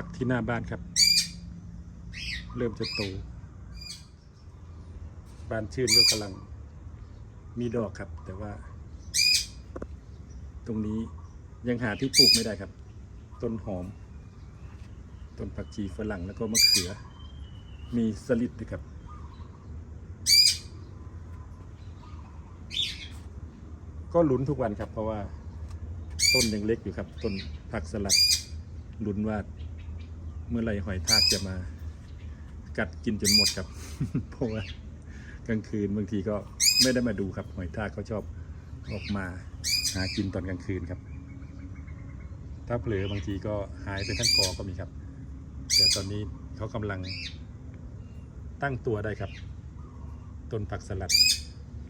ผักที่หน้าบ้านครับ เริ่มจะโตบานชื่นก็กำลังมีดอกครับ แต่ว่า ตรงนี้ยังหาที่ปลูกไม่ได้ครับ ต้นหอม ต้นผักชีฝรั่งแล้วก็มะเขือ มีสลิดด้วยครับก็ลุ้นทุกวันครับ เพราะว่าต้นยังเล็กอยู่ครับ ต้นผักสลัดลุ้นว่า เมื่อไรหอยทากจะมา กัดกินจนหมดครับ เพราะว่ากลางคืนบางทีก็ไม่ได้มาดูครับ หอยทากเขาชอบออกมาหากินตอนกลางคืนครับ ถ้าเผลอบางทีก็หายไปทั้งกอก็มีครับ แต่ตอนนี้เขากำลังตั้งตัวได้ครับ ต้นผักสลัด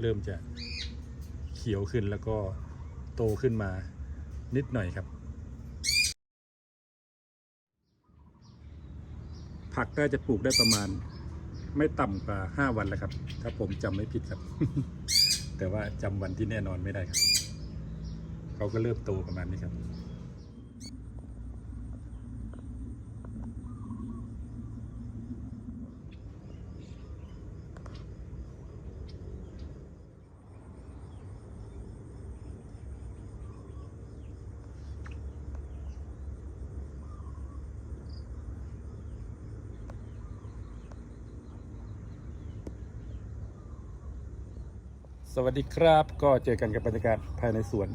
เริ่มจะเขียวขึ้นแล้วก็โตขึ้นมานิดหน่อยครับ ผักก็จะปลูกได้ประมาณ ไม่ต่ำกว่า5วันแล้วครับ ถ้าผมจำไม่ผิดครับ แต่ว่าจำวันที่แน่นอนไม่ได้ครับ เขาก็เริ่มโตประมาณนี้ครับ สวัสดีครับก็เจอกันกับบรรยากาศภายในสวน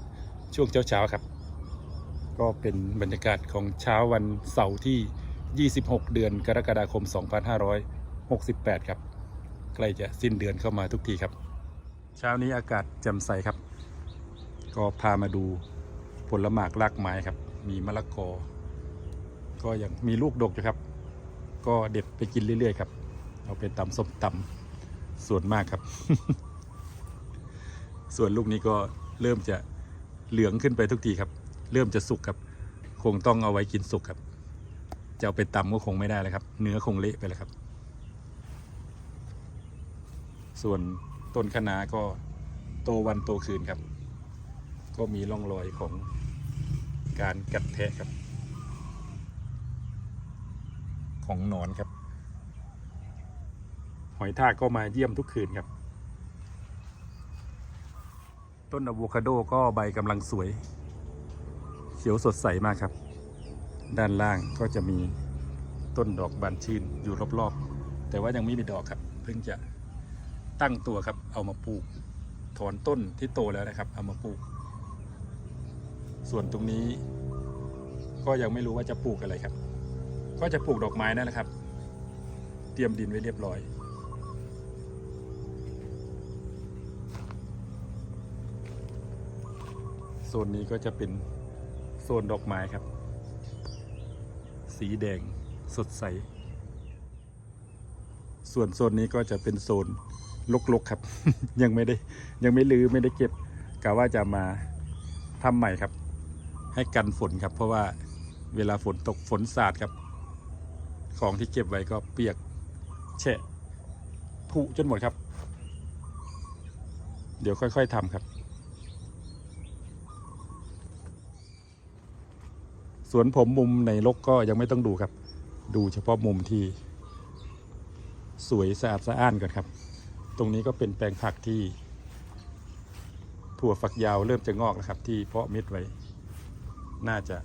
ช่วงเช้าๆครับ ก็เป็นบรรยากาศของเช้าวันเสาร์ที่ 26 เดือนกรกฎาคม 2568 ครับ ใกล้จะสิ้นเดือนเข้ามาทุกทีครับ เช้านี้อากาศแจ่มใสครับ ก็พามาดูผลหมากรากไม้ครับ มีมะละกอ ก็ยังมีลูกดกอยู่ครับ ก็เด็ดไปกินเรื่อยๆครับ เอาไปตำส้มตำส่วนมากครับ ส่วนลูกนี้ก็เริ่มจะเหลืองขึ้นไปทุกทีครับ เริ่มจะสุกครับ คงต้องเอาไว้กินสุกครับ จะเอาไปตำก็คงไม่ได้แล้วครับ เนื้อคงเละไปแล้วครับ ส่วนต้นคะน้าก็โตวันโตคืนครับ ก็มีร่องรอยของการกัดแทะครับ ของหนอนครับ หอยทากก็มาเยี่ยมทุกคืนครับ ต้นอะโวคาโดก็ใบกำลังสวย เขียวสดใสมากครับ ด้านล่างก็จะมีต้นดอกบานชื่นอยู่รอบๆ แต่ว่ายังไม่มีดอกครับ เพิ่งจะตั้งตัวครับ เอามาปลูก ถอนต้นที่โตแล้วนะครับ เอามาปลูก ส่วนตรงนี้ ก็ยังไม่รู้ว่าจะปลูกอะไรครับ ก็จะปลูกดอกไม้นั่นแหละครับ เตรียมดินไว้เรียบร้อย ซนนี้ก็จะเป็นโซนดอกไม้ครับ สีแดงสดใส ส่วนโซนนี้ก็จะเป็นโซนลกๆครับ ยังไม่ได้ยังไม่ลือไม่ได้เก็บกะว่าจะมาทำใหม่ครับ ให้กันฝนครับ เพราะว่าเวลาฝนตกฝนสาดครับ ของที่เก็บไว้ก็เปียกแฉะผุจนหมดครับ เดี๋ยวค่อย ๆทำครับ สวนผมมุมในรกก็ยังไม่ต้องดูครับ ดูเฉพาะมุมที่สวยสะอาดสะอ้านก่อนครับ ตรงนี้ก็เป็นแปลงผักที่ ถั่วฝักยาวเริ่มจะงอกแล้วครับ ที่เพาะเม็ดไว้ น่าจะ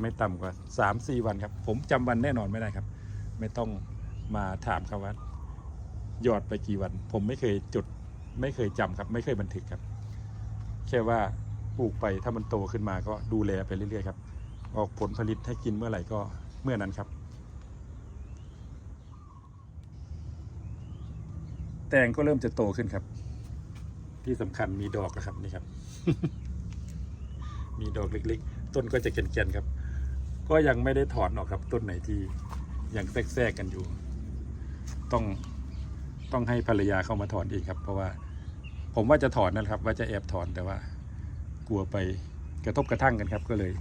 ไม่ต่ำกว่า 3-4 วันครับ ผมจำวันแน่นอนไม่ได้ครับ ไม่ต้องมาถามครับว่าหยอดไปกี่วัน ผมไม่เคยจดไม่เคยจำครับ ไม่เคยบันทึกครับ แค่ว่าปลูกไปถ้ามันโตขึ้นมาก็ดูแลไปเรื่อยๆครับ ออกผลผลิตให้กินเมื่อไหร่ก็เมื่อนั้นครับ แตงก็เริ่มจะโตขึ้นครับ ที่สำคัญมีดอกแล้วครับนี่ครับ มีดอกเล็กๆ ต้นก็จะแก่นๆครับ ก็ยังไม่ได้ถอนออกครับ ต้นไหนที่ยังแทรกๆกันอยู่ ต้องต้องให้ภรรยาเข้ามาถอนเองครับ เพราะว่าผมว่าจะถอนนะครับ ว่าจะแอบถอนแต่ว่า กลัวไปกระทบกระทั่งกันครับ ก็เลย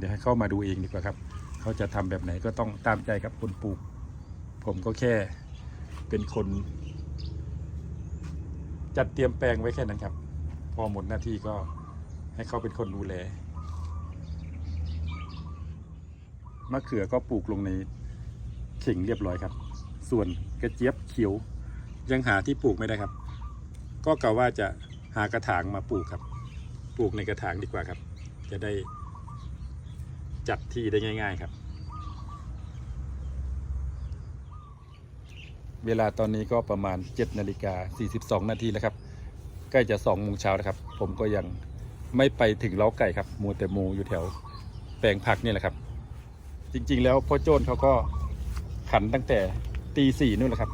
เดี๋ยวให้เข้ามาดูเองดีกว่าครับ เขาจะทำแบบไหนก็ต้องตามใจครับคนปลูก ผมก็แค่เป็นคน จัดเตรียมแปลงไว้แค่นั้นครับ พอหมดหน้าที่ก็ให้เขาเป็นคนดูแลมะเขือก็ปลูกลงในเข่งเรียบร้อยครับ ส่วนกระเจี๊ยบเขียวยังหาที่ปลูกไม่ได้ครับ ก็กะว่าจะหากระถางมาปลูกครับ ปลูกในกระถางดีกว่าครับ จะได้ จัดที่ได้ง่าย ๆ ครับ เวลาตอนนี้ก็ประมาณ7นาฬิกา42 นาทีแล้วครับ ใกล้จะ2โมงเช้าแล้วครับ ผมก็ยังไม่ไปถึงเล้าไก่ครับมัวแต่มูอยู่แถวแปลงผักนี่แหละครับ จริงๆ แล้วพ่อโจนเขาก็ขันตั้งแต่ตีสี่นู่นแหละครับ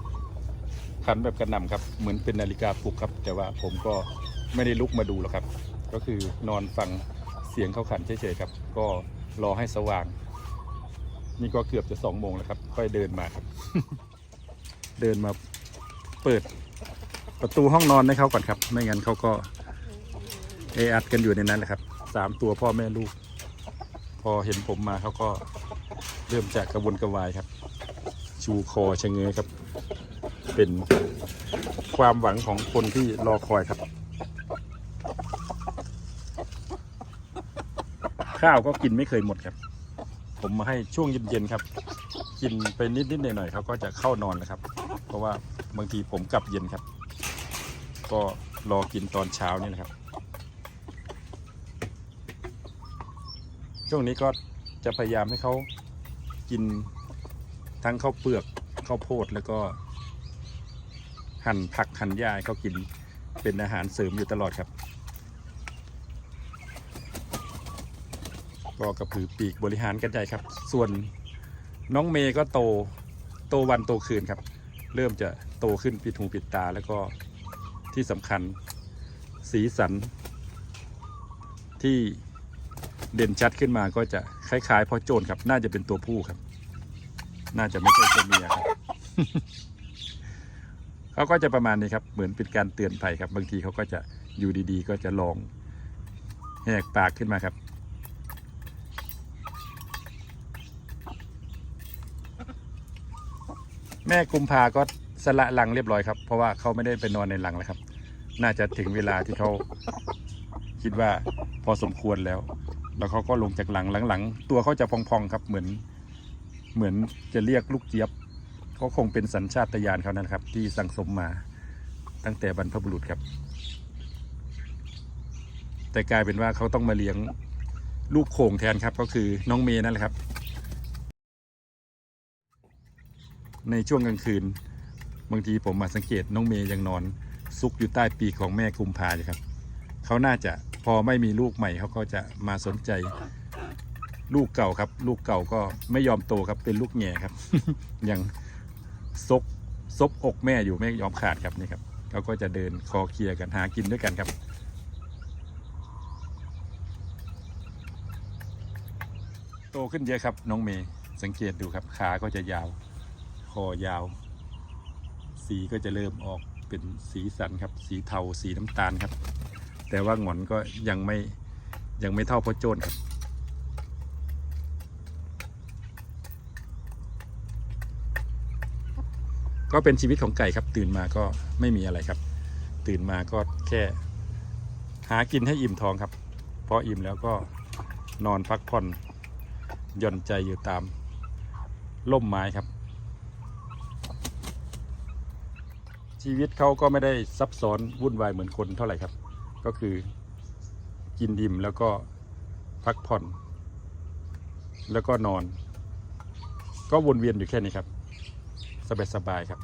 ขันแบบกระหน่ำครับ เหมือนเป็นนาฬิกาปลุกครับ แต่ว่าผมก็ไม่ได้ลุกมาดูหรอกครับ ก็คือนอนฟังเสียงเขาขันเฉยๆครับ ก็ รอให้สว่าง นี่ก็เกือบจะสองโมงแล้วครับ ค่อยเดินมาครับ เดินมาเปิดประตูห้องนอนให้เขาก่อนครับ ไม่งั้นเขาก็เออัดกันอยู่ในนั้นแหละครับสามตัวพ่อแม่ลูก พอเห็นผมมาเขาก็เริ่มจากกระวนกระวายครับ ชูคอชะเง้อครับ เป็นความหวังของคนที่รอคอยครับ ข้าวก็กินไม่เคยหมดครับ ผมมาให้ช่วงเย็นๆครับ กินไปนิดๆหน่อยๆเขาก็จะเข้านอนแล้วครับ เพราะว่าบางทีผมกลับเย็นครับ ก็รอกินตอนเช้านี่นะครับ ช่วงนี้ก็จะพยายามให้เขากินทั้งข้าวเปลือกข้าวโพดแล้วก็ หั่นผักหั่นหญ้าให้เขากินเป็นอาหารเสริมอยู่ตลอดครับ ก็กระพือปีกบริหารกันใจครับ ส่วนน้องเมย์ก็โตโตวันโตคืนครับ เริ่มจะโตขึ้นปิดหูปิดตาแล้วก็ที่สำคัญสีสัน ที่เด่นชัดขึ้นมาก็จะคล้ายๆพ่อโจนครับ น่าจะเป็นตัวผู้ครับ น่าจะไม่ใช่ตัวเมียครับเขาก็จะประมาณนี้ครับ เหมือนเป็นการเตือนภัยครับ บางทีเขาก็จะอยู่ดีๆ ก็จะลองแหกปากขึ้นมาครับ แม่กุมภาก็สละลังเรียบร้อยครับ เพราะว่าเขาไม่ได้ไปนอนในลังแล้วครับ น่าจะถึงเวลาที่เขาคิดว่าพอสมควรแล้ว แล้วเขาก็ลงจากหลังหลังๆตัวเขาจะพองๆครับเหมือนเหมือนจะเรียกลูกเจี๊ยบเขาคงเป็นสัญชาตญาณเขานั่นครับ ที่สั่งสมมาตั้งแต่บรรพบุรุษครับ แต่กลายเป็นว่าเขาต้องมาเลี้ยงลูกโขงแทนครับ ก็คือน้องเมย์นั่นแหละครับ ในช่วงกลางคืน บางทีผมมาสังเกตน้องเมย์ยังนอน ซุกอยู่ใต้ปีกของแม่กุมภาอยู่ครับ เขาน่าจะพอไม่มีลูกใหม่เขาก็จะมาสนใจลูกเก่าครับ ลูกเก่าก็ไม่ยอมโตครับเป็นลูกแง่ครับ ยังซกซบอกแม่อยู่ไม่ยอมขาดครับนี่ครับเขาก็จะเดินคอเคลียร์กันหากินด้วยกันครับ โตขึ้นเยอะครับน้องเมย์สังเกตดูครับขาก็จะยาว อยาว สีก็จะเริ่มออกเป็นสีสันครับ สีเทาสีน้ำตาลครับ แต่ว่าหงอนก็ยังไม่ยังไม่เท่าพ่อโจนครับ ก็เป็นชีวิตของไก่ครับ ตื่นมาก็ไม่มีอะไรครับ ตื่นมาก็แค่หากินให้อิ่มท้องครับพออิ่มแล้วก็นอนพักผ่อนหย่อนใจอยู่ตามร่มไม้ครับ ชีวิตเขาก็ไม่ได้ซับซ้อนวุ่นวายเหมือนคนเท่าไหร่ครับ ก็คือกินดิมแล้วก็พักผ่อน แล้วก็นอน ก็วนเวียนอยู่แค่นี้ครับ สบายๆครับ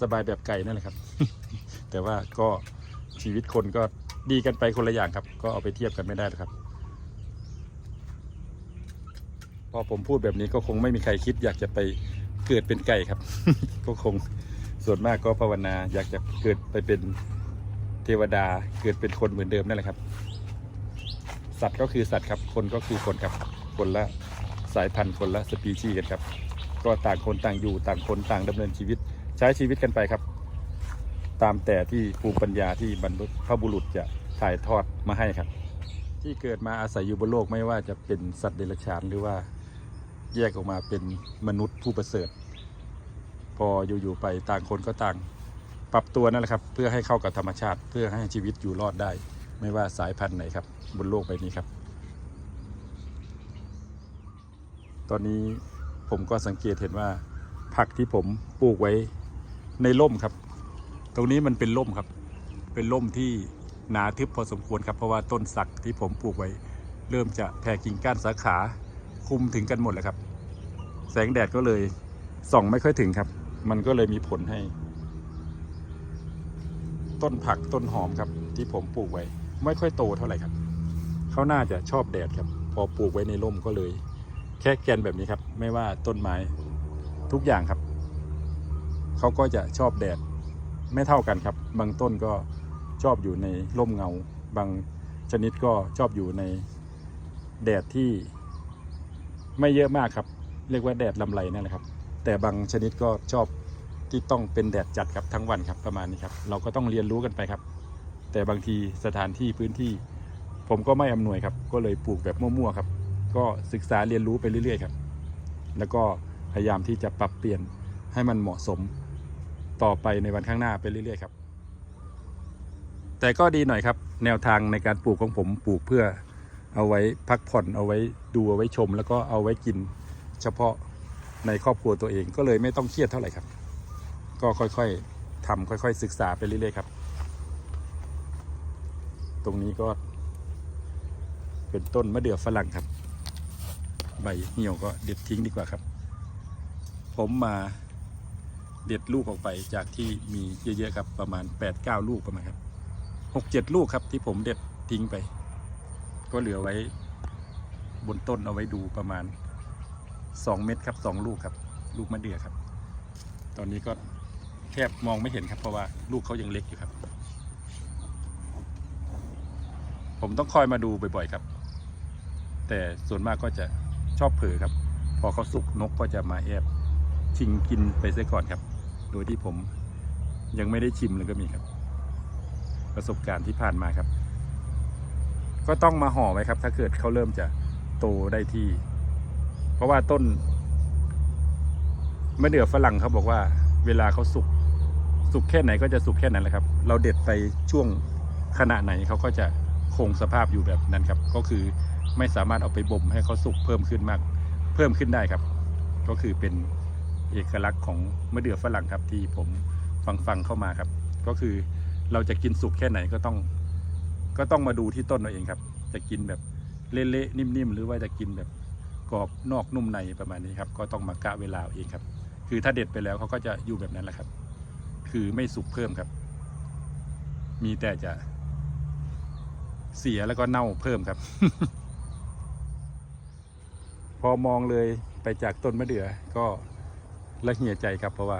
สบายแบบไก่นั่นแหละครับ แต่ว่าก็ชีวิตคนก็ดีกันไปคนละอย่างครับ ก็เอาไปเทียบกันไม่ได้หรอกครับ พอผมพูดแบบนี้ก็คงไม่มีใครคิดอยากจะไป เกิดเป็นไก่ครับ ก็คงส่วนมากก็ภาวนาอยากจะเกิดไปเป็นเทวดาเกิดเป็นคนเหมือนเดิมนั่นแหละครับ สัตว์ก็คือสัตว์ครับ คนก็คือคนครับ คนละสายพันธุ์คนละสปีชีส์กันครับ ก็ต่างคนต่างอยู่ต่างคนต่างดำเนินชีวิต ใช้ชีวิตกันไปครับ ตามแต่ที่ภูมิปัญญาที่บรรพบุรุษจะถ่ายทอดมาให้ครับ ที่เกิดมาอาศัยอยู่บนโลกไม่ว่าจะเป็นสัตว์เดรัจฉานหรือว่า แยกออกมาเป็นมนุษย์ผู้ประเสริฐ พออยู่ๆไปต่างคนก็ต่าง ปรับตัวนั่นแหละครับ เพื่อให้เข้ากับธรรมชาติ เพื่อให้ชีวิตอยู่รอดได้ ไม่ว่าสายพันธุ์ไหนครับ บนโลกใบนี้ครับ ตอนนี้ผมก็สังเกตเห็นว่าผักที่ผมปลูกไว้ในร่มครับ ตรงนี้มันเป็นร่มครับ เป็นร่มที่หนาทึบพอสมควรครับ เพราะว่าต้นสักที่ผมปลูกไว้ เริ่มจะแผ่กิ่งก้านสาขา คุมถึงกันหมดแล้วครับ แสงแดดก็เลยส่องไม่ค่อยถึงครับ มันก็เลยมีผลให้ ต้นผักต้นหอมครับ ที่ผมปลูกไว้ ไม่ค่อยโตเท่าไหร่ครับเขาน่าจะชอบแดดครับ พอปลูกไว้ในร่มก็เลย แค่แกนแบบนี้ครับ ไม่ว่าต้นไม้ทุกอย่างครับเขาก็จะชอบแดดไม่เท่ากันครับ บางต้นก็ชอบอยู่ในร่มเงา บางชนิดก็ชอบอยู่ในแดดที่ ไม่เยอะมากครับ เรียกว่าแดดลำไรนั่นแหละครับ แต่บางชนิดก็ชอบที่ต้องเป็นแดดจัดครับทั้งวันครับประมาณนี้ครับ เราก็ต้องเรียนรู้กันไปครับ แต่บางทีสถานที่พื้นที่ ผมก็ไม่อำนวยครับ ก็เลยปลูกแบบมั่วๆครับ ก็ศึกษาเรียนรู้ไปเรื่อยๆครับ แล้วก็พยายามที่จะปรับเปลี่ยนให้มันเหมาะสมต่อไปในวันข้างหน้าไปเรื่อยๆครับ แต่ก็ดีหน่อยครับ แนวทางในการปลูกของผมปลูกเพื่อ เอาไว้พักผ่อนเอาไว้ดูเอาไว้ชม แล้วก็เอาไว้กินเฉพาะในครอบครัวตัวเองก็เลยไม่ต้องเครียดเท่าไหร่ครับ ก็ค่อยๆทำค่อย ๆ ศึกษาไปเรื่อยๆครับ ตรงนี้ก็เป็นต้นมะเดื่อฝรั่งครับ ใบเหี่ยวก็เด็ดทิ้งดีกว่าครับ ผมมาเด็ดลูกออกไปจากที่มีเยอะๆครับประมาณ8-9ลูกประมาณครับ6-7ลูกครับที่ผมเด็ดทิ้งไป ก็เหลือไว้บนต้นเอาไว้ดูประมาณ 2 เม็ดครับ 2 ลูกครับ ลูกมะเดื่อครับ ตอนนี้ก็แทบมองไม่เห็นครับ เพราะว่าลูกเขายังเล็กอยู่ครับ ผมต้องคอยมาดูบ่อยๆครับ แต่ส่วนมากก็จะชอบเผลอครับ พอเขาสุกนกก็จะมาแอบชิงกินไปเสียก่อนครับ โดยที่ผมยังไม่ได้ชิมเลยก็มีครับ ประสบการณ์ที่ผ่านมาครับ ก็ต้องมาห่อไว้ครับ ถ้าเกิดเขาเริ่มจะโตได้ที่ เพราะว่าต้นมะเดื่อฝรั่งเขาบอกว่า เวลาเขาสุกสุกแค่ไหนก็จะสุกแค่นั้นแหละครับ เราเด็ดไปช่วงขณะไหนเขาก็จะคงสภาพอยู่แบบนั้นครับ ก็คือไม่สามารถเอาไปบ่มให้เขาสุกเพิ่มขึ้นมาก เพิ่มขึ้นได้ครับ ก็คือเป็นเอกลักษณ์ของมะเดื่อฝรั่งครับที่ผมฟังฟังเข้ามาครับ ก็คือเราจะกินสุกแค่ไหนก็ต้อง ก็ต้องมาดูที่ต้นเราเองครับ จะกินแบบเละๆนิ่มๆหรือว่าจะกินแบบกรอบนอกนุ่มในประมาณนี้ครับ ก็ต้องมากะเวลาเองครับ คือถ้าเด็ดไปแล้วเขาก็จะอยู่แบบนั้นแหละครับ คือไม่สุกเพิ่มครับ มีแต่จะเสียแล้วก็เน่าเพิ่มครับ พอมองเลยไปจากต้นมะเดื่อก็ละเหี่ยใจครับ เพราะว่า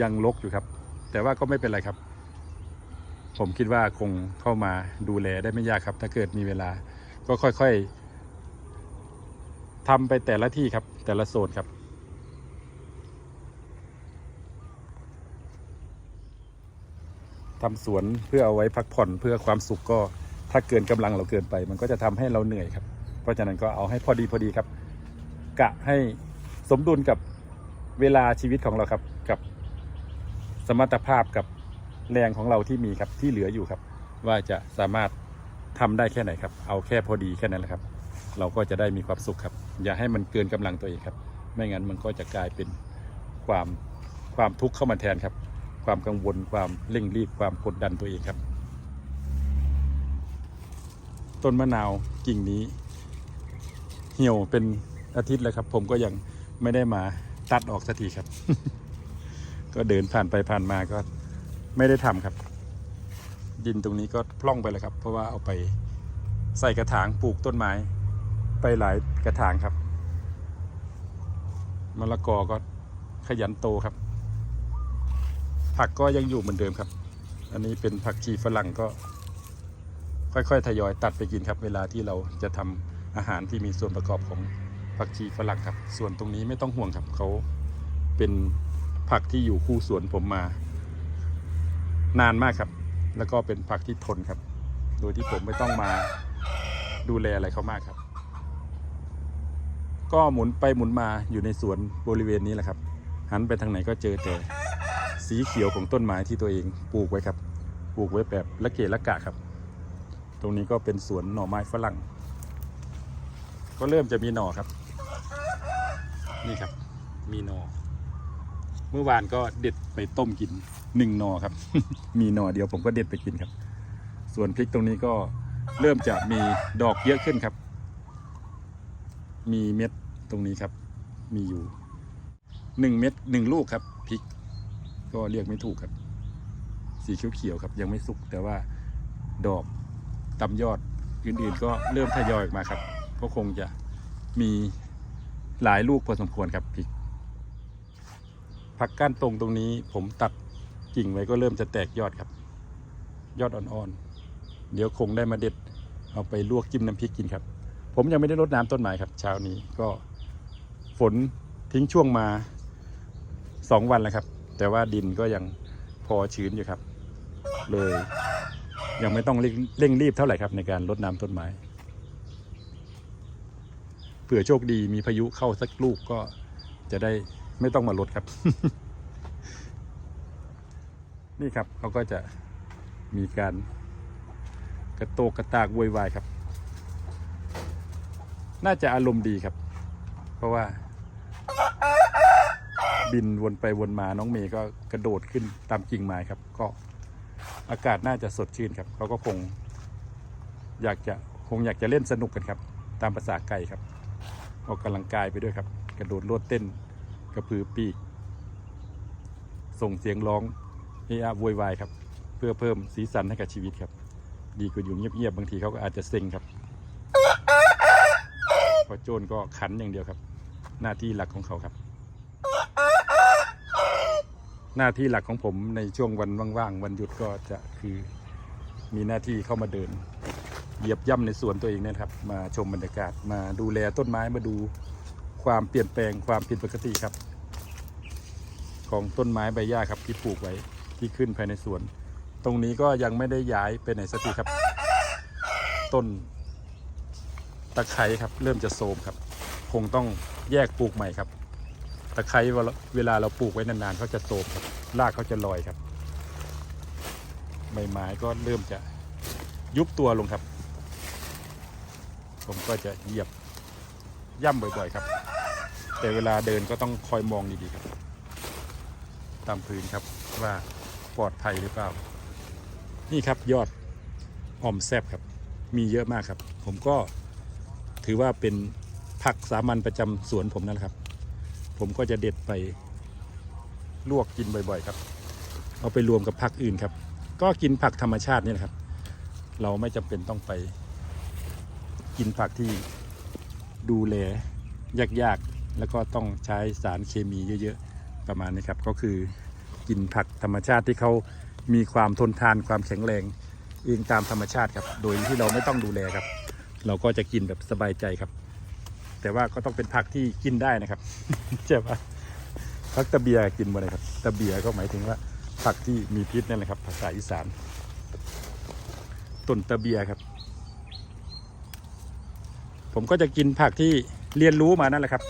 ยังลกอยู่ครับ แต่ว่าก็ไม่เป็นไรครับ ผมคิดว่าคงเข้ามาดูแลได้ไม่ยากครับ ถ้าเกิดมีเวลา ก็ค่อยๆทำไปแต่ละที่ครับ แต่ละโซนครับทำสวนเพื่อเอาไว้พักผ่อนเพื่อความสุขก็ถ้าเกินกำลังเราเกินไป มันก็จะทำให้เราเหนื่อยครับ เพราะฉะนั้นก็เอาให้พอดีพอดีครับ กะให้สมดุลกับเวลาชีวิตของเราครับ กับสมรรถภาพกับ แรงของเราที่มีครับที่เหลืออยู่ครับ ว่าจะสามารถทำได้แค่ไหนครับ เอาแค่พอดีแค่นั้นแหละครับ เราก็จะได้มีความสุขครับ อย่าให้มันเกินกำลังตัวเองครับ ไม่งั้นมันก็จะกลายเป็นความความทุกข์เข้ามาแทนครับ ความกังวลความเร่งรีบความกดดันตัวเองครับ ต้นมะนาวกิ่งนี้ เหี่ยวเป็นอาทิตย์แล้วครับ ผมก็ยังไม่ได้มาตัดออกสักทีครับ ก็เดินผ่านไปผ่านมาก็ ไม่ได้ทำครับ ดินตรงนี้ก็พร่องไปแล้วครับ เพราะว่าเอาไปใส่กระถางปลูกต้นไม้ ไปหลายกระถางครับมะละกอก็ขยันโตครับ ผักก็ยังอยู่เหมือนเดิมครับ อันนี้เป็นผักชีฝรั่งก็ ค่อยๆ ทยอยตัดไปกินครับ เวลาที่เราจะทำอาหารที่มีส่วนประกอบของผักชีฝรั่งครับ ส่วนตรงนี้ไม่ต้องห่วงครับเขาเป็นผักที่อยู่คู่สวนผมมา นานมากครับ แล้วก็เป็นผักที่ทนครับ โดยที่ผมไม่ต้องมาดูแลอะไรเขามากครับ ก็หมุนไปหมุนมาอยู่ในสวนบริเวณนี้แหละครับ หันไปทางไหนก็เจอแต่สีเขียวของต้นไม้ที่ตัวเองปลูกไว้ครับ ปลูกไว้แบบละเกะละกะครับ ตรงนี้ก็เป็นสวนหน่อไม้ฝรั่ง ก็เริ่มจะมีหน่อครับ นี่ครับ มีหน่อ เมื่อวานก็เด็ดไปต้มกินหนึ่งหนอครับ มีหนอเดียวผมก็เด็ดไปกินครับ ส่วนพริกตรงนี้ก็เริ่มจะมีดอกเยอะขึ้นครับ มีเม็ดตรงนี้ครับ มีอยู่หนึ่งเม็ดหนึ่งลูกครับพริก ก็เรียกไม่ถูกครับ สีเขียวๆครับ ยังไม่สุกแต่ว่าดอกตำยอดอื่นๆ ก็เริ่มทยอยออกมาครับ ก็คงจะมีหลายลูกพอสมควรครับพริก ผักก้านตรงตรงนี้ ผมตัดกิ่งไว้ก็เริ่มจะแตกยอดครับ ยอดอ่อนๆ เดี๋ยวคงได้มาเด็ด เอาไปลวกจิ้มน้ำพริกกินครับ ผมยังไม่ได้รดน้ำต้นไม้ครับ เช้านี้ก็ฝนทิ้งช่วงมาสองวันแล้วครับ แต่ว่าดินก็ยังพอชื้นอยู่ครับ เลย ยังไม่ต้องเร่งร,งรีบเท่าไหร่ครับ ในการรดน้ำต้นไม้เผื่อโชคดีมีพายุเข้าสักลูกก็จะได้ ไม่ต้องมาลดครับ นี่ครับเขาก็จะมีการกระโตกกระตากโวยวายครับ น่าจะอารมณ์ดีครับ เพราะว่า บินวนไปวนมาน้องเมย์ก็กระโดดขึ้นตามกิ่งไม้ครับ ก็อากาศน่าจะสดชื่นครับเขาก็คง อยากจะคงอยากจะเล่นสนุกกันครับ ตามภาษาไก่ครับออกกำลังกายไปด้วยครับ กระโดดโลดเต้น กระพือปีก ส่งเสียงร้องเอะอะโวยวายครับ เพื่อเพิ่มสีสันให้กับชีวิตครับ ดีกว่าอยู่เงียบๆบางทีเขาก็อาจจะเซ็งครับพอโจนก็ขันอย่างเดียวครับ หน้าที่หลักของเขาครับ หน้าที่หลักของผมในช่วงวันว่างๆวันหยุดก็จะคือมีหน้าที่เข้ามาเดิน เหยียบย่ำในสวนตัวเองเนยนะครับ มาชมบรรยากาศมาดูแลต้นไม้มาดู ความเปลี่ยนแปลงความผิดปกติครับ ของต้นไม้ใบหญ้าครับที่ปลูกไว้ที่ขึ้นภายในสวน ตรงนี้ก็ยังไม่ได้ย้ายไปไหนสักทีครับ ต้นตะไคร้ครับ เริ่มจะโทรมครับ คงต้องแยกปลูกใหม่ครับ ตะไคร้เวลาเราปลูกไว้นานๆเขาจะโทรมครับรากเขาจะลอยครับใบไม้ก็เริ่มจะยุบตัวลงครับ ผมก็จะเหยียบย่ำบ่อยๆครับ แต่เวลาเดินก็ต้องคอยมองดีๆครับ ตามพื้นครับว่าปลอดภัยหรือเปล่า นี่ครับยอดอ่อมแซบครับ มีเยอะมากครับ ผมก็ถือว่าเป็นผักสามัญประจำสวนผมนั่นแหละครับ ผมก็จะเด็ดไปลวกกินบ่อยๆครับ เอาไปรวมกับผักอื่นครับ ก็กินผักธรรมชาตินี่แหละครับ เราไม่จำเป็นต้องไป กินผักที่ดูแลยากๆ แล้วก็ต้องใช้สารเคมีเยอะๆ ประมาณนี้ครับ ก็คือกินผักธรรมชาติที่เขามีความทนทานความแข็งแรงเองตามธรรมชาติครับ โดยที่เราไม่ต้องดูแลครับ เราก็จะกินแบบสบายใจครับ แต่ว่าก็ต้องเป็นผักที่กินได้นะครับใช่ปะผักตะเบียกินหมดเลยครับ ตะเบียก็หมายถึงว่าผักที่มีพิษนั่นแหละครับ ภาษาอีสาน ต้นตะเบียครับ ผมก็จะกินผักที่เรียนรู้มานั่นแหละครับ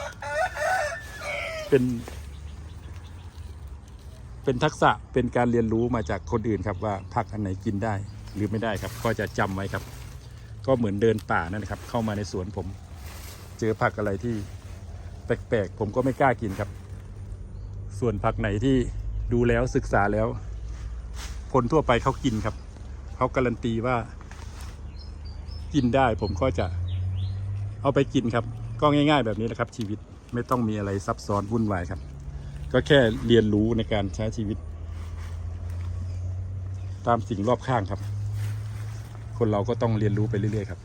เป็น เป็นทักษะเป็นการเรียนรู้มาจากคนอื่นครับว่าผักอันไหนกินได้หรือไม่ได้ครับ ก็จะจำไว้ครับ ก็เหมือนเดินป่านั่นนะครับ เข้ามาในสวนผม เจอผักอะไรที่แปลกๆผมก็ไม่กล้ากินครับ ส่วนผักไหนที่ดูแล้วศึกษาแล้ว คนทั่วไปเขากินครับเขาการันตีว่า กินได้ผมก็จะเอาไปกินครับ ก็ง่าย ๆ แบบนี้แหละครับชีวิต ไม่ต้องมีอะไรซับซ้อนวุ่นวายครับ ก็แค่เรียนรู้ในการใช้ชีวิต ตามสิ่งรอบข้างครับ คนเราก็ต้องเรียนรู้ไปเรื่อยๆครับ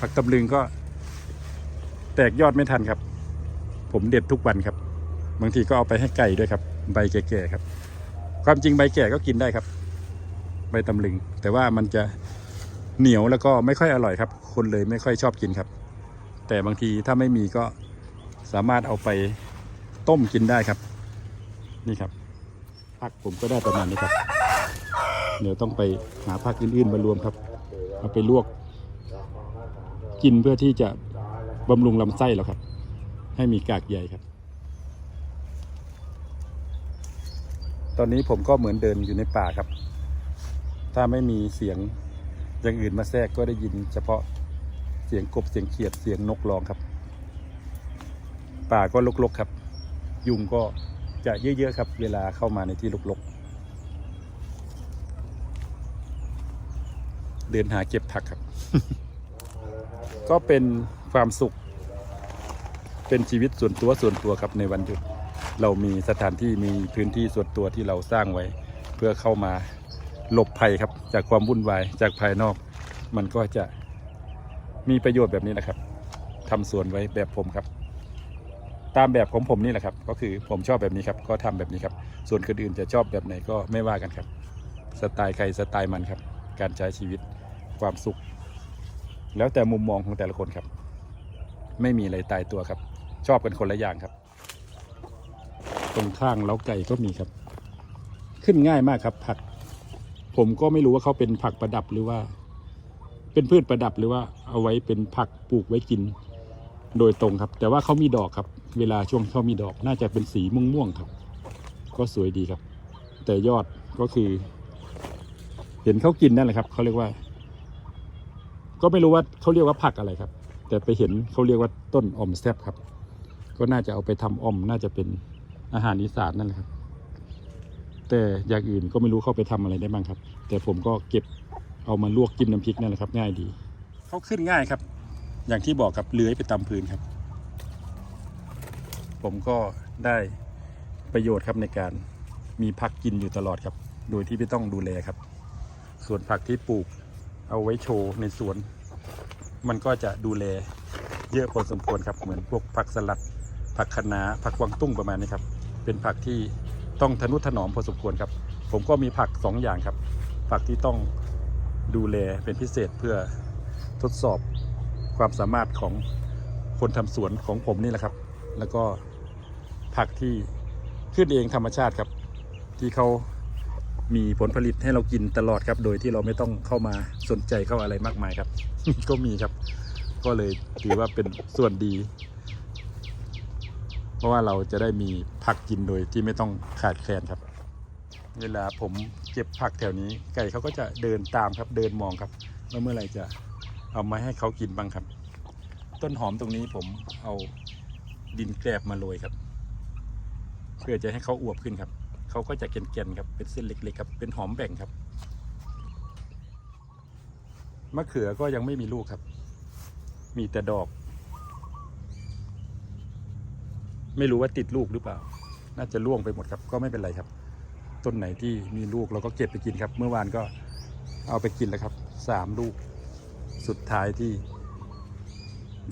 ผักตำลึงก็แตกยอดไม่ทันครับ ผมเด็ดทุกวันครับ บางทีก็เอาไปให้ไก่ด้วยครับ ใบแก่ๆครับ ความจริงใบแก่ก็กินได้ครับ ใบตำลึง แต่ว่ามันจะ เหนียวแล้วก็ไม่ค่อยอร่อยครับ คนเลยไม่ค่อยชอบกินครับ แต่บางทีถ้าไม่มีก็สามารถเอาไปต้มกินได้ครับ นี่ครับผักผมก็ได้ประมาณนี้ครับ เดี๋ยวต้องไปหาผักอื่นๆมารวมครับ เอาไปลวกกินเพื่อที่จะบำรุงลำไส้แล้วครับ ให้มีกากใยครับ ตอนนี้ผมก็เหมือนเดินอยู่ในป่าครับ ถ้าไม่มีเสียง อย่างอื่นมาแทรกก็ได้ยินเฉพาะเสียงกบเสียงเขียดเสียงนกร้องครับ ป่าก็รกๆครับ ยุงก็จะเยอะๆครับ เวลาเข้ามาในที่รกๆ เดินหาเก็บผักครับ ก็เป็นความสุข เป็นชีวิตส่วนตัวส่วนตัวครับในวันหยุด เรามีสถานที่มีพื้นที่ส่วนตัวที่เราสร้างไว้ เพื่อเข้ามา หลบภัยครับ จากความวุ่นวายจากภายนอก มันก็จะมีประโยชน์แบบนี้นะครับทำสวนไว้แบบผมครับ ตามแบบของผมนี่แหละครับ ก็คือผมชอบแบบนี้ครับ ก็ทำแบบนี้ครับ ส่วนคนอื่นจะชอบแบบไหนก็ไม่ว่ากันครับ สไตล์ใครสไตล์มันครับ การใช้ชีวิตความสุข แล้วแต่มุมมองของแต่ละคนครับ ไม่มีอะไรตายตัวครับ ชอบกันคนละอย่างครับ ตรงข้างเล้าไก่ก็มีครับ ขึ้นง่ายมากครับผัก ผมก็ไม่รู้ว่าเขาเป็นผักประดับหรือว่า เป็นพืชประดับหรือว่าเอาไว้เป็นผักปลูกไว้กินโดยตรงครับ แต่ว่าเขามีดอกครับ เวลาช่วงเขามีดอกน่าจะเป็นสีม่วงๆครับ ก็สวยดีครับ แต่ยอดก็คือ เห็นเขากินนั่นแหละครับเขาเรียกว่า ก็ไม่รู้ว่าเขาเรียกว่าผักอะไรครับ แต่ไปเห็นเขาเรียกว่าต้นอมแซบครับ ก็น่าจะเอาไปทำออมน่าจะเป็นอาหารอีสานนั่นแหละครับ แต่อย่างอื่นก็ไม่รู้เข้าไปทำอะไรได้บ้างครับ แต่ผมก็เก็บเอามาลวกจิ้มน้ำพริกนั่นแหละครับ ง่ายดี เขาขึ้นง่ายครับ อย่างที่บอกครับเลื้อยไปตามพื้นครับ ผมก็ได้ประโยชน์ครับในการมีผักกินอยู่ตลอดครับ โดยที่ไม่ต้องดูแลครับ ส่วนผักที่ปลูกเอาไว้โชว์ในสวน มันก็จะดูแลเยอะพอสมควรครับ เหมือนพวกผักสลัด ผักคะน้าผักกวางตุ้งประมาณนี้ครับ เป็นผักที่ ต้องทนุถนอมพอสมควรครับ ผมก็มีผักสองอย่างครับ ผักที่ต้องดูแลเป็นพิเศษเพื่อทดสอบความสามารถของคนทำสวนของผมนี่แหละครับ แล้วก็ผักที่ขึ้นเองธรรมชาติครับ ที่เขามีผลผลิตให้เรากินตลอดครับ โดยที่เราไม่ต้องเข้ามาสนใจเข้าอะไรมากมายครับ ก็มีครับ ก็เลยถือว่าเป็นส่วนดี เพราะว่าเราจะได้มีผักกินโดยที่ไม่ต้องขาดแคลนครับ เวลาผมเก็บผักแถวนี้ ไก่เขาก็จะเดินตามครับเดินมองครับว่าเมื่อไรจะเอามาให้เขากินบ้างครับ ต้นหอมตรงนี้ผมเอาดินแกลบมาโรยครับ เพื่อจะให้เขาอวบขึ้นครับเขาก็จะเกล็นๆครับเป็นเส้นเล็กๆครับเป็นหอมแบ่งครับมะเขือก็ยังไม่มีลูกครับ มีแต่ดอก ไม่รู้ว่าติดลูกหรือเปล่า น่าจะร่วงไปหมดครับ ก็ไม่เป็นไรครับ ต้นไหนที่มีลูกเราก็เก็บไปกินครับ เมื่อวานก็เอาไปกินแล้วครับสามลูก สุดท้ายที่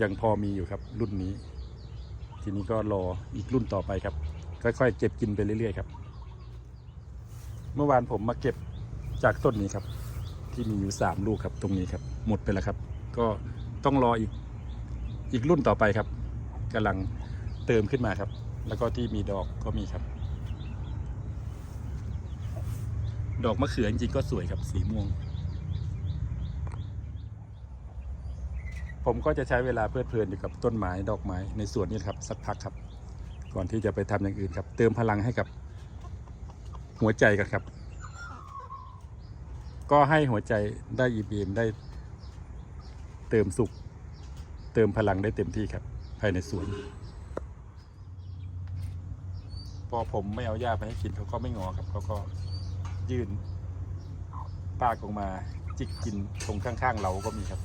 ยังพอมีอยู่ครับ รุ่นนี้ ทีนี้ก็รออีกรุ่นต่อไปครับ ค่อยๆ เก็บกินไปเรื่อยๆครับ เมื่อวานผมมาเก็บจากต้นนี้ครับ ที่มีอยู่สามลูกครับ ตรงนี้ครับ หมดไปแล้วครับ ก็ต้องรออีกอีกรุ่นต่อไปครับกำลัง เติมขึ้นมาครับ แล้วก็ที่มีดอกก็มีครับ ดอกมะเขือจริงๆก็สวยครับสีม่วง ผมก็จะใช้เวลาเพลิดเพลินอยู่กับต้นไม้ดอกไม้ในสวนนี้ครับสักพักครับ ก่อนที่จะไปทำอย่างอื่นครับ เติมพลังให้กับหัวใจกันครับ ก็ให้หัวใจได้อีบีมได้เติมสุข เติมพลังได้เต็มที่ครับ ภายในสวน อผมไม่เอาหญ้าไปให้กินเขาก็ไม่งอครับเขาก็ยื่นปากออกมาจิกกินตรงข้างๆเราก็มีครับ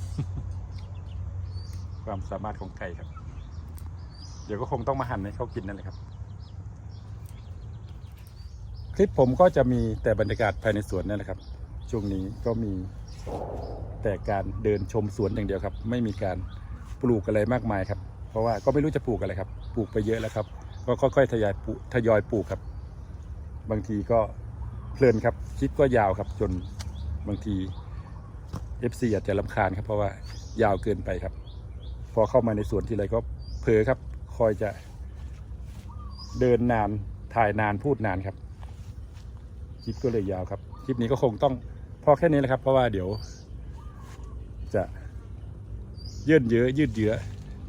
ความสามารถของไก่ครับ เดี๋ยวก็คงต้องมาหั่นให้เขากินนั่นแหละครับ คลิปผมก็จะมีแต่บรรยากาศภายในสวนนั่นแหละครับ ช่วงนี้ก็มีแต่การเดินชมสวนอย่างเดียวครับ ไม่มีการปลูกอะไรมากมายครับ เพราะว่าก็ไม่รู้จะปลูกอะไรครับ ปลูกไปเยอะแล้วครับ ก็ค่อยๆทยอยปลูกทยอยปลูกครับ บางทีก็เพลินครับคลิปก็ยาวครับจนบางที FC อาจจะลำคาญครับ เพราะว่ายาวเกินไปครับ พอเข้ามาในสวนทีไรก็เผลอครับ คอยจะเดินนานถ่ายนานพูดนานครับคลิปก็เลยยาวครับคลิปนี้ก็คงต้องพอแค่นี้แหละครับ เพราะว่าเดี๋ยว จะยืดเยอะยืดเยื้อ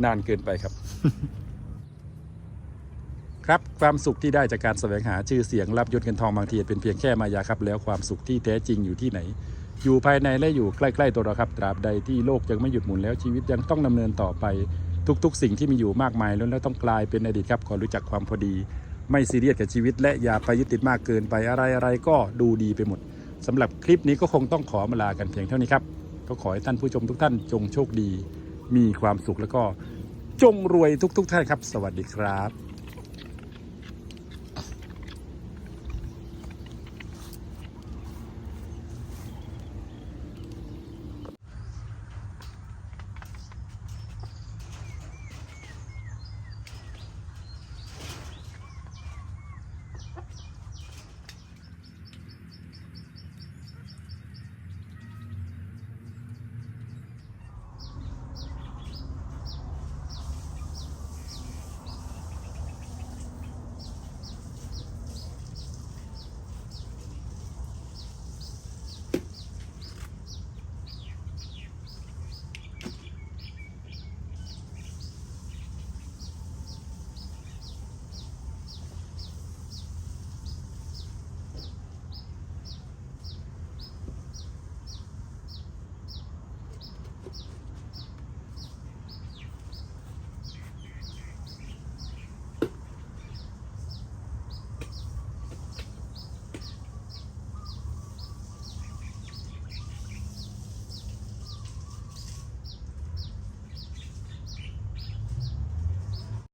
นานเกินไปครับ ครับความสุขที่ได้จากการแสวงหาชื่อเสียงรับยศเงินทองบางทีเป็นเพียงแค่มายาครับ แล้วความสุขที่แท้จริงอยู่ที่ไหน อยู่ภายในและอยู่ใกล้ๆตัวเราครับ ตราบใดที่โลกยังไม่หยุดหมุนแล้วชีวิตยังต้องดำเนินต่อไป ทุกๆ สิ่งที่มีอยู่มากมายล้วนแล้วต้องกลายเป็นอดีตครับขอรู้จักความพอดี ไม่ซีเรียสกับชีวิต และอย่าไปยึดติดมากเกินไปอะไรอะไรก็ดูดีไปหมดสำหรับคลิปนี้ก็คงต้องขอมาลากันเพียงเท่านี้ครับก็ขอให้ท่านผู้ชมทุกท่านจงโชคดี มีความสุขแล้วก็จงรวยทุก ๆ ท่านครับ สวัสดีครับ